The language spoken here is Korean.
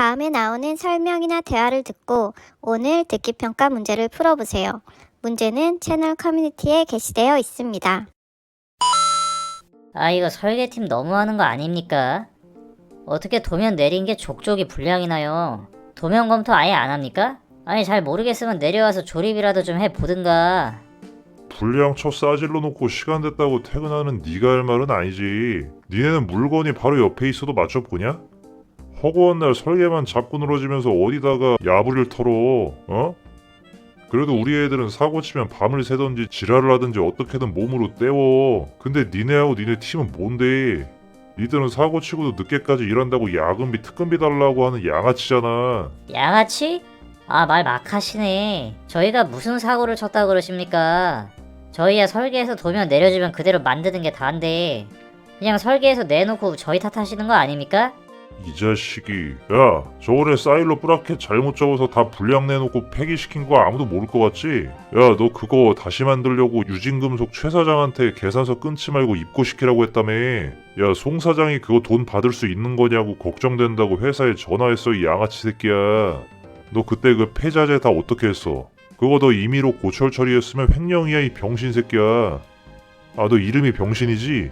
다음에 나오는 설명이나 대화를 듣고 오늘 듣기 평가 문제를 풀어보세요. 문제는 채널 커뮤니티에 게시되어 있습니다. 아, 이거 설계팀 너무하는 거 아닙니까? 어떻게 도면 내린 게 족족이 분량이 나요? 도면 검토 아예 안 합니까? 아니, 잘 모르겠으면 내려와서 조립이라도 좀 해보든가. 불량쳐 싸질러 놓고 시간 됐다고 퇴근하는 네가 할 말은 아니지. 니네는 물건이 바로 옆에 있어도 맞춰 보냐? 허구한 날 설계만 자꾸 늘어지면서 어디다가 야부리를 털어, 어? 그래도 우리 애들은 사고 치면 밤을 새던지 지랄을 하든지 어떻게든 몸으로 때워. 근데 니네하고 니네 팀은 뭔데? 니들은 사고 치고도 늦게까지 일한다고 야근비 특근비 달라고 하는 양아치잖아. 양아치? 아, 말 막 하시네. 저희가 무슨 사고를 쳤다 그러십니까? 저희야 설계해서 도면 내려주면 그대로 만드는 게 다인데, 그냥 설계해서 내놓고 저희 탓하시는 거 아닙니까? 이 자식이 야 저번에 사일로 브라켓 잘못 접어서 다 불량 내놓고 폐기시킨 거 아무도 모를 것 같지? 야 너 그거 다시 만들려고 유진금속 최 사장한테 계산서 끊지 말고 입고시키라고 했다며 야 송 사장이 그거 돈 받을 수 있는 거냐고 걱정된다고 회사에 전화했어 이 양아치 새끼야 너 그때 그 폐자재 다 어떻게 했어? 그거 너 임의로 고철 처리했으면 횡령이야 이 병신 새끼야 아 너 이름이 병신이지?